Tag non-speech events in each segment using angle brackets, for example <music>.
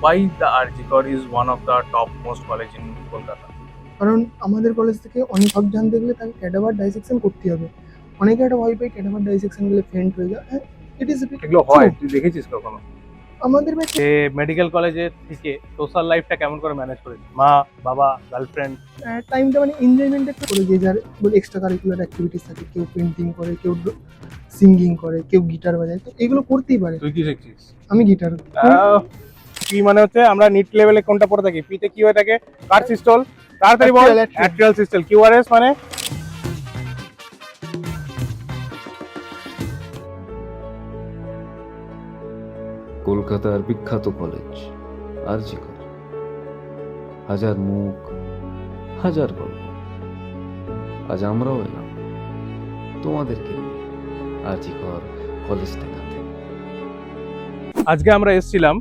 why the Arjikor is one of the top most college in Kolkata? কারণ আমাদের college থেকে অনেক সব জানতে গেলে তাকে ক্যাডাভার ডাইসেকশন করতে হবে। অনেকে একটা ভয় পায় ক্যাডাভার ডাইসেকশন গেলে ফেন্ট হয়ে যায়। হ্যাঁ ইট ইজ এগুলো হয় তুই দেখেছিস কখনো? আমাদের ব্যাচে মেডিকেল কলেজের থেকে সোশ্যাল লাইফটা কেমন করে ম্যানেজ করেছিস মা বাবা গার্লফ্রেন্ড টাইমটা মানে এনজয়মেন্ট একটা করে যে যার এক্সট্রা কারিকুলার অ্যাক্টিভিটিস থাকে কেউ পেন্টিং করে কেউ সিঙ্গিং করে কেউ গিটার বাজায়। তো এগুলো করতেই পারে। তুই কি শিখছিস? আমি গিটার কি মানে হচ্ছে আমরা নিট লেভেলে কোনটা পড়ে থাকি? পিতে কি হয়ে থাকে? কার সিস্টল তাড়াতাড়ি বল. অ্যাট্রিয়াল সিস্টল কিউআরএস মানে? কলকাতার বিখ্যাত কলেজ আরজিকর। হাজার মুখ হাজার গল্প। আজ আমরাও এলাম তোমাদেরকে নিয়ে আরজিকর কলেজ দেখাতে। আজকে আমরা এসেছিলাম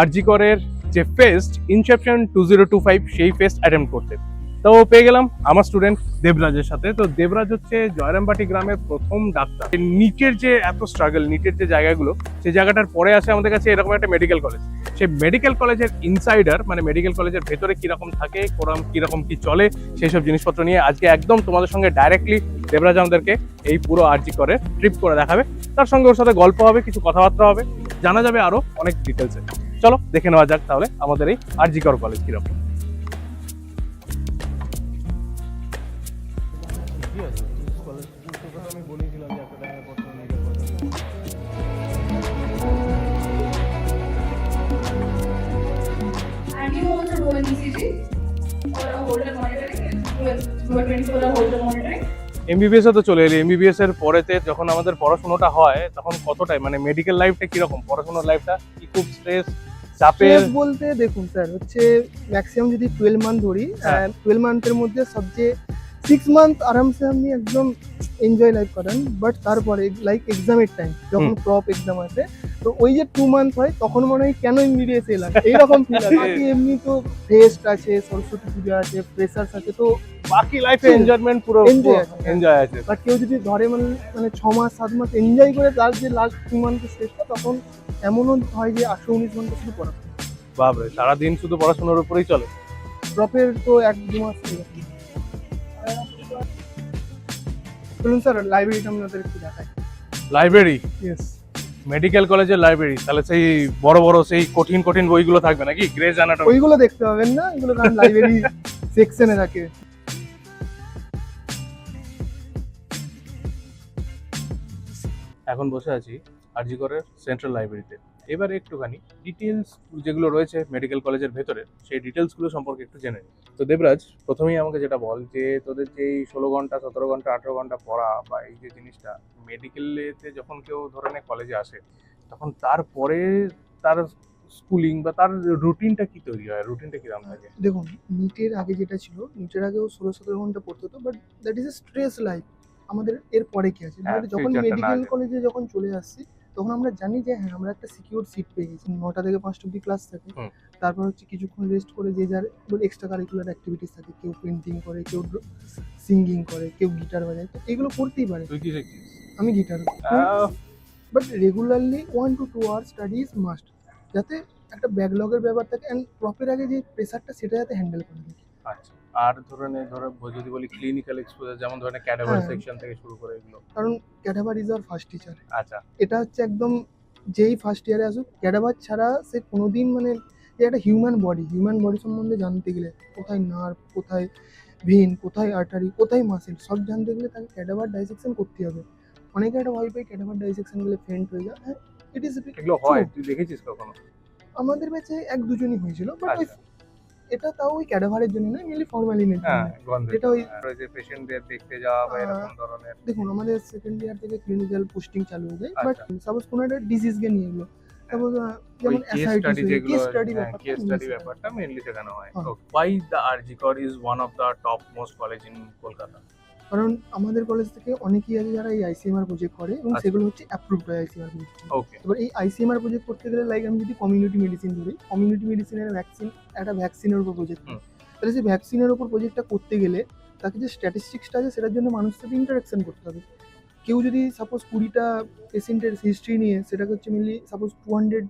আরজিকরের যে fest inception two zero two five সেই ফেস্ট অ্যাটেম্প করতে। তো পেয়ে গেলাম আমার স্টুডেন্ট দেবরাজের সাথে। তো দেবরাজ হচ্ছে জয়রামবাটি গ্রামের প্রথম ডাক্তার। নিটের যে এত স্ট্রাগল নিটের যে জায়গাগুলো সেই জায়গাটার পরে আসে আমাদের কাছে এরকম একটা মেডিকেল কলেজ সেই মেডিকেল কলেজের ইনসাইডার মানে মেডিকেল কলেজের ভেতরে কীরকম থাকে কোরম কীরকম কি চলে, সেই সব জিনিসপত্র নিয়ে আজকে একদম তোমাদের সঙ্গে ডাইরেক্টলি দেবরাজ আমাদেরকে এই পুরো আরজি করে ট্রিপ করে দেখাবে। তার সঙ্গে ওর সাথে গল্প হবে, কিছু কথাবার্তা হবে, জানা যাবে আরও অনেক ডিটেলসে চলো দেখে নেওয়া যাক তাহলে আমাদের এই আরজিকর কলেজ কীরকম। And you also do an ECG or a Holter monitoring with through a 24 hour Holter monitoring. MBBS তো চলে এলি। এমবিবিএস এর পরেতে যখন আমাদের পড়াশোনাটা হয় তখন কতটাই মানে মেডিকেল লাইফটা কীরকম? পড়াশোনার লাইফটা কি খুব স্ট্রেস চাপের বলতে দেখুন স্যার হচ্ছে ম্যাক্সিমাম যদি টুয়েলভ মান্থ ধরি হ্যাঁ। টুয়েলভ মান্থের মধ্যে সবচেয়ে সিক্স মান্থ আরামসে আপনি একদম এনজয় লাইফ করেন বাট তারপরে লাইক এক্সামের টাইম যখন প্রপ এক্সাম আসে তো ওই যে টু মান্থ হয় তখন মনে হয় কেন এমবিবিএস এলাম? এইরকম ফিল বাকি <laughs> এমনি তো ফেস্ট আছে সরস্বতী পূজা আছে ফ্রেশার্স আছে তো বাকি লাইফে এনজয়মেন্ট পুরো এনজয় আছে। বাট কেউ যদি ধরে মানে মানে ছ মাস সাত মাস এনজয় করে তার যে লাস্ট টু মান্থের শেষটা তখন এমনও হয় যে আটশো উনিশ ঘণ্টা শুধু পড়া বাপরে সারাদিন শুধু পড়াশোনার উপরেই চলে। ড্রপের তো এক দু মাস। বলুন স্যার লাইব্রেরিটা আপনাদের একটু দেখাই। লাইব্রেরি ইয়েস মেডিকেল কলেজের লাইব্রেরি তাহলে সেই বড় বড় সেই কঠিন কঠিন বইগুলো থাকবে নাকি? গ্রেজ অ্যানাটমি ওইগুলো দেখতে পাবেন না এগুলো কারণ লাইব্রেরি সেকশনে <laughs> থাকে। এখন বসে আছি আরজিকরের সেন্ট্রাল লাইব্রেরিতে এবার একটুখানি ডিটেলস যেগুলো রয়েছে মেডিকেল কলেজের ভেতরে সেই ডিটেলসগুলো সম্পর্কে একটু জেনে নিই। তো দেবরাজ প্রথমেই আমাকে যেটা বল যে তোদের যে এই ষোলো ঘণ্টা সতেরো ঘণ্টা আঠেরো ঘণ্টা পড়া বা এই যে জিনিসটা মেডিকেলেতে যখন কেউ ধরনের কলেজে আসে তখন তারপরে তার স্কুলিং বা তার রুটিনটা কি তৈরি হয়? রুটিনটা কীরকম থাকে? দেখুন নিটের আগে যেটা ছিল নিটের আগেও ষোলো সতেরো ঘণ্টা পড়তে হতো but that is a stress life আমাদের এর পরে কি আছে? হ্যাঁ, যখন মেডিকেল কলেজে যখন চলে আসছি তখন আমরা জানি যে হ্যাঁ আমরা একটা সিকিউর সিট পেয়ে গেছি। নটা থেকে পাঁচটা অব্দি ক্লাস থাকে। তারপর হচ্ছে কিছুক্ষণ রেস্ট করে যে যার এক্সট্রা কারিকুলার অ্যাক্টিভিটিস থাকে। কেউ পেন্টিং করে কেউ সিঙ্গিং করে কেউ গিটার বাজায়। তো এগুলো করতেই পারে। আমি guitar but regularly one two two hour study is must যাতে একটা ব্যাকলগের ব্যাপার থাকে অ্যান্ড প্রপের আগে যে প্রেশারটা সেটা যাতে হ্যান্ডেল করে থাকে। আচ্ছা। আর ধরনের ধরো যদি বলি ক্লিনিক্যাল এক্সপোজার যেমন ধরনের ক্যাডাভার। সেকশন থেকে শুরু করে এগুলো। কারণ cadaver is our first teacher আচ্ছা। এটা হচ্ছে একদম যেই ফার্স্ট ইয়ারে আসুক ক্যাডাভার ছাড়া সে কোনোদিন মানে যে একটা হিউম্যান বডি হিউম্যান বডি সম্বন্ধে জানতে গেলে কোথায় নার্ভ কোথায় ভেন কোথায় আর্টারি কোথায় মাসেল সব জানতে গেলে তাকে ক্যাডাভার ডাইসেকশন করতে হবে। অনেকে একটা ভয় পায় ক্যাডাভার ডাইসেকশন গেলে ফেন্ট হয়ে যায়। হ্যাঁ ইট ইজ এগুলো হয়? তুই দেখেছিস কখনো? আমাদের ব্যাচে এক দুজনই হয়েছিল বাট। এটা তাও ওই ক্যাডাভারের জন্য নয় মেনলি ফর্মালিনের হ্যাঁ জন্য এটা ওই যে পেশেন্টদের দেখতে যাওয়া বা এরকম ধরনের। দেখুন আমাদের সেকেন্ড ইয়ার থেকে ক্লিনিক্যাল পোস্টিং চালু হয়ে যায় বাট আচ্ছা। সাপোজ কোনো একটা ডিজিজকে নিয়ে এলো সাপোজ ওই যেমন কেস স্টাডি যেগুলো কেস স্টাডি ব্যাপারটা মেনলি শেখানো হয়। হ্যাঁ। Why the RG Kar is one of the top most college in Kolkata কারণ আমাদের কলেজ থেকে অনেকেই আছে যারা এই আইসিএমআর প্রজেক্ট করে এবং আচ্ছা। সেগুলো হচ্ছে অ্যাপ্রুভড হয় আইসিএমআর প্রজেক্ট এবার এই আইসিএমআর প্রজেক্ট করতে গেলে লাইক আমি যদি কমিউনিটি মেডিসিন ধরি কমিউনিটি মেডিসিনের ভ্যাকসিন একটা ভ্যাকসিনের উপর প্রজেক্ট। তাহলে সেই ভ্যাকসিনের উপর প্রজেক্টটা করতে গেলে তাকে যে স্ট্যাটিস্টিক্সটা আছে সেটার জন্য মানুষের সাথে ইন্টারাকশন করতে হবে। কেউ যদি সাপোজ কুড়িটা পেশেন্টের হিস্ট্রি নিয়ে সেটাকে হচ্ছে মেনলি সাপোজ টু হান্ড্রেড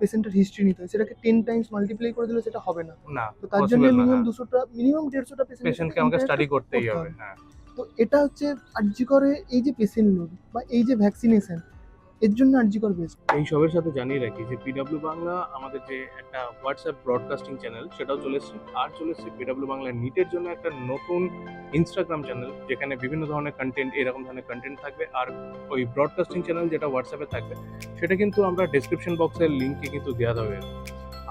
পেশেন্টের হিস্ট্রি নিতে হয় সেটাকে টেন টাইমস মাল্টিপ্লাই করে দিলে সেটা হবে না। না তো তার জন্য মিনিমাম হ্যাঁ। দুশোটা মিনিমাম দেড়শোটা পেশেন্টকে আমাকে স্টাডি করতেই হবে। হ্যাঁ। তো এটা হচ্ছে আর্যিকরে এই যে পেশেন্ট লোড বা এই যে ভ্যাকসিনেশন এর জন্য আর্যিকর বেস্ট এই সবের সাথে জানিয়ে রাখি যে পিডাব্লিউ বাংলা আমাদের যে একটা হোয়াটসঅ্যাপ ব্রডকাস্টিং চ্যানেল সেটাও চলে এসছে। আর চলে এসছে পিডাব্লিউ বাংলা নিটের জন্য একটা নতুন ইনস্টাগ্রাম চ্যানেল যেখানে বিভিন্ন ধরনের কন্টেন্ট এরকম ধরনের কন্টেন্ট থাকবে। আর ওই ব্রডকাস্টিং চ্যানেল যেটা হোয়াটসঅ্যাপে থাকবে, সেটা কিন্তু আমরা ডেসক্রিপশন বক্সের লিঙ্কে কিন্তু দেওয়া হবে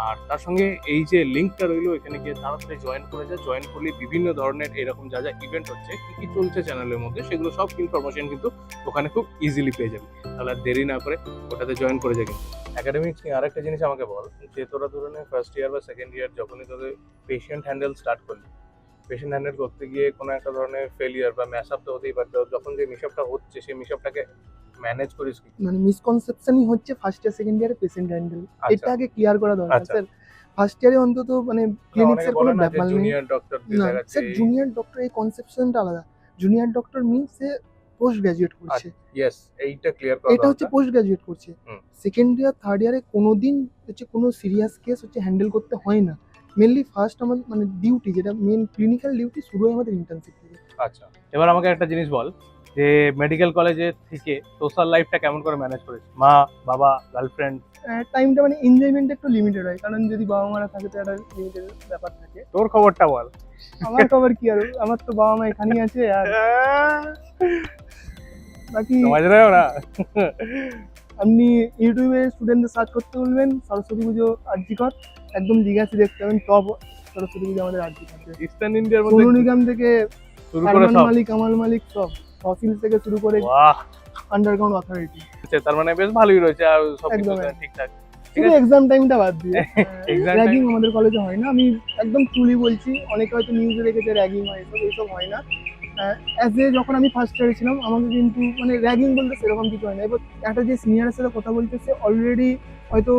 আর তার সঙ্গে এই যে লিঙ্কটা রইল, এখানে গিয়ে তাড়াতাড়ি জয়েন করে যা। জয়েন করলে বিভিন্ন ধরনের এরকম যা যা ইভেন্ট হচ্ছে, কি কি চলছে চ্যানেলের মধ্যে, সেগুলো সব ইনফরমেশন কিন্তু ওখানে খুব ইজিলি পেয়ে যাবে। তাহলে আর দেরি না করে ওটাতে জয়েন করে যাবে একাডেমিক্স নিয়ে আরেকটা জিনিস আমাকে বল, যে তোরা ধরে নে ফার্স্ট ইয়ার বা সেকেন্ড ইয়ার যখনই তোদের পেশেন্ট হ্যান্ডেল স্টার্ট করলি পেশেন্ট হ্যান্ডেল করতে গিয়ে কোনো একটা ধরনের ফেলিয়ার বা ম্যাশ আপ তো হতেই পারে তো যখন যে মিশআপটা হচ্ছে, সেই মিশআপটাকে ম্যানেজ করিস মানে মিসকনসেপশনই হচ্ছে ফার্স্ট ইয়ার সেকেন্ড ইয়ারে পেশেন্ট হ্যান্ডেল আচ্ছা। এটা আগে ক্লিয়ার করা দরকার। আচ্ছা। স্যার ফার্স্ট ইয়ারে অন্তত মানে ক্লিনিক্সের কোনো ব্যাপার নেই। জুনিয়র ডক্টর না স্যার জুনিয়র ডক্টর এই কনসেপশনটা আলাদা। জুনিয়র ডক্টর মিন্স সে পোস্ট গ্রাজুয়েট করছে। ইয়েস এইটা ক্লিয়ার করা এটা হচ্ছে পোস্ট গ্রাজুয়েট করছে। সেকেন্ড ইয়ার থার্ড ইয়ারে কোনোদিন হচ্ছে কোনো সিরিয়াস কেস হচ্ছে হ্যান্ডেল করতে হয় না। মেনলি ফার্স্ট আমার মানে ডিউটি যেটা মেন ক্লিনিক্যাল ডিউটি শুরু হয় আমাদের ইন্টার্নশিপ থেকে। আচ্ছা। এবার আমাকে একটা জিনিস বল। যে মেডিকেল কলেজে থেকে সোশ্যাল লাইফটা কেমন করে ম্যানেজ করেছিস মা বাবা গার্লফ্রেন্ড টাইমটা মানে এনজয়মেন্ট একটু লিমিটেড হয়। কারণ যদি বাবা মারা থাকে তো একটা লিমিটেড ব্যাপার থাকে। তোর খবরটা বল। আমার খবর কি আর? আমার তো বাবা মা এখানেই আছে আর বাকি সমাজ রয়েও না আপনি ইউটিউবে স্টুডেন্টদের সার্চ করতে বলবেন সরস্বতী পুজো আর্জিকর একদম জিজ্ঞাসা দেখতে পাবেন টপ সরস্বতী পুজো আমাদের আর্জিকর ইস্টার্ন ইন্ডিয়ার মধ্যে থেকে শুরু করে সব। মালিক কামাল মালিক সব। তহসিল থেকে শুরু করে আন্ডারগ্রাউন্ড অথরিটি তার মানে বেশ ভালোই রয়েছে আর সব। ঠিকঠাক। ঠিক শুধু। এক্সাম টাইমটা বাদ দিয়ে। <laughs> র্যাগিং আমাদের কলেজে হয় না। আমি একদম ট্রুলি বলছি অনেকে হয়তো নিউজে দেখেছে র্যাগিং হয় এসব এইসব হয় না। অ্যাজ এ যখন আমি ফার্স্ট ইয়ারে ছিলাম আমাকে কিন্তু মানে র্যাগিং বলতে সেরকম কিছু হয় না। এবার একটা যে সিনিয়রের সাথে কথা বলতে সে অলরেডি হয়তো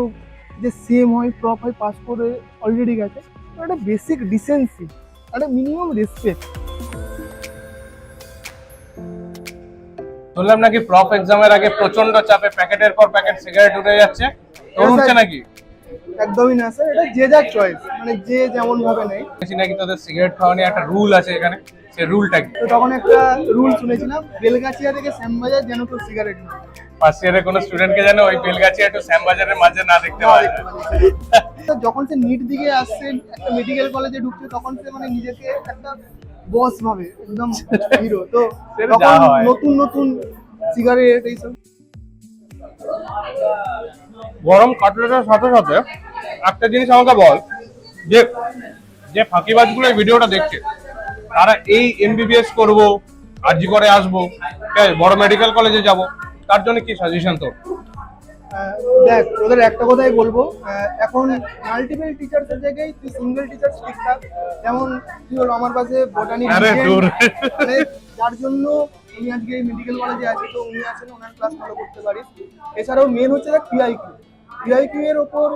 যে সেম হয় প্রপ হয় পাস করে অলরেডি গেছে। একটা বেসিক ডিসেন্সি একটা মিনিমাম রেসপেক্ট শুনলাম নাকি প্রফ এক্সামের আগে প্রচণ্ড চাপে প্যাকেটের পর প্যাকেট সিগারেট উঠে যাচ্ছে। তোর উঠছে নাকি? একদমই না স্যার এটা যে যার চয়েস মানে যে যেমন ভাবে নেয় শুনেছি নাকি তোদের সিগারেট খাওয়া নিয়ে একটা রুল আছে এখানে সেই রুলটা কি তো তখন একটা রুল শুনেছিলাম বেলগাছিয়া থেকে শ্যামবাজার যেন কেউ সিগারেট না ফার্স্ট ইয়ারে কোনো স্টুডেন্টকে যেন ওই বেলগাছিয়া একটু শ্যামবাজারের মাঝে না দেখতে তো যখন সে নিট দিকে আসছে একটা মেডিকেল কলেজে ঢুকছে তখন সে মানে নিজেকে একটা বস ভাবে একদম হিরো তো তখন নতুন নতুন সিগারেট এইসব গরম কাটলেটের সাথে সাথে একটা জিনিস আমাকে বল যে যে ফাঁকিবাজগুলো ভিডিওটা দেখছে তারা এই এমবিবিএস করব আরজি করে আসব বড় মেডিকেল কলেজে যাব তার জন্য কি সাজেশন তোর? দেখ ওদের একটা কথাই বলব এখন মাল্টিপল টিচার্সের জায়গায় তুই সিঙ্গেল টিচার ঠিকঠাক যেমন কি হলো আমার পাশে বোটানি যার জন্য উনি আজকে মেডিকেল কলেজে আছে তো উনি আছেন ওনার ক্লাস ফলো করতে পারিস এছাড়াও মেন হচ্ছে দেখ পিআইকিউ পিআইকিউ এর ওপর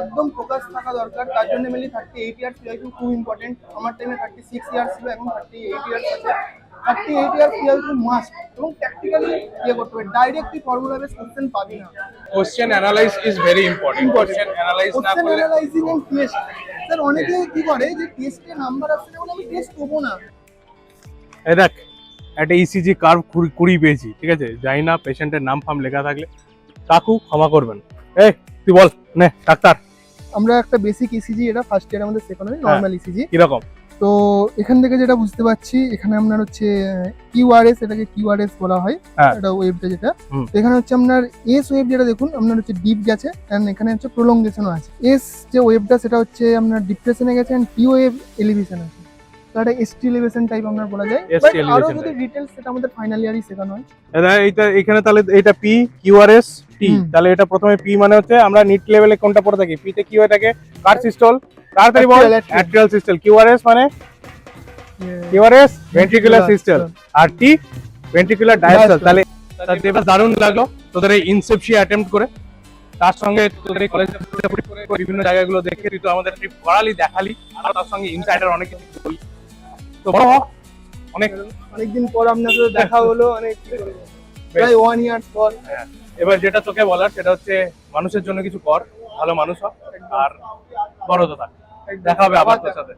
একদম ফোকাস থাকা দরকার তার জন্য mainly thirty eight years PIQ খুব ইম্পর্টেন্ট আমার টাইমে থার্টি সিক্স ইয়ার্স ছিল এখন থার্টি এইট ইয়ার্স আছে। Thirty eight years PIQ must এবং প্র্যাকটিক্যালি ইয়ে করতে হবে ডাইরেক্ট তুই ফর্মুলা বেস কোশ্চেন পাবি না। Question analyse is very important question analyse না করলে অ্যানালাইজিং এন্ড টেস্ট স্যার অনেকে কি করে যে টেস্টে নাম্বার আসছে বলে আমি টেস্ট না। এই দেখ একটা ইসিজি কার্ভ কুড়ি পেয়েছি ঠিক আছে? জানি না পেশেন্টের নাম ফাম লেখা থাকলে। কাকু ক্ষমা করবেন। এই তুই বল নে ডাক্তার। আমরা একটা বেসিক ইসিজি এটা ফার্স্ট ইয়ার আমাদের শেখানো হয়। নর্মাল ইসিজি কীরকম? তো এখান থেকে যেটা বুঝতে পারছি এখানে আপনার হচ্ছে কিউআরএস এটাকে কিউআরএস বলা হয় হ্যাঁ। এটা ওয়েবটা যেটা। তো এখানে হচ্ছে আপনার এস ওয়েব যেটা দেখুন আপনার হচ্ছে ডিপ গেছে এন্ড এখানে হচ্ছে প্রলঙ্গেশনও আছে। এস যে ওয়েবটা সেটা হচ্ছে আপনার ডিপ্রেশনে গেছে এন্ড টি ওয়েব এলিভেশন আছে। তো এটা এসটি এলিভেশন টাইপ আপনার বলা যায়। বাট আরও যদি ডিটেলস সেটা আমাদের ফাইনাল ইয়ারই শেখানো হয়। এইটা এখানে তাহলে এটা পি কিউআরএস টি তাহলে এটা প্রথমে পি মানে হচ্ছে আমরা নিট লেভেলে কোনটা পড়ে থাকি? পি তে কি হয়ে থাকে কার সিস্টল তাড়াতাড়ি বল. অ্যাট্রিয়াল সিস্টল কিউআরএস মানে? কিউআরএস ভেন্ট্রিকুলার সিস্টল আর টি ভেন্ট্রিকুলার ডায়াস্টল. তাহলে এবার দারুণ লাগল তোদের এই ইনসেপশিয়া অ্যাটেম্প্ট করে। তার সঙ্গে তোদের এই কলেজে বিভিন্ন জায়গাগুলো দেখে তুই তো আমাদের ট্রিপ করালি দেখালি। আর তার সঙ্গে ইনসাইডার অনেক কিছু বললি তো বড়। অনেক অনেকদিন পর আপনার দেখা হলো অনেক প্রায় ওয়ান ইয়ার পর। এবার যেটা তোকে বলার, সেটা হচ্ছে মানুষের জন্য কিছু কর, ভালো মানুষ হোক আর বড় তো থাক দেখা হবে আবার তোর সাথে।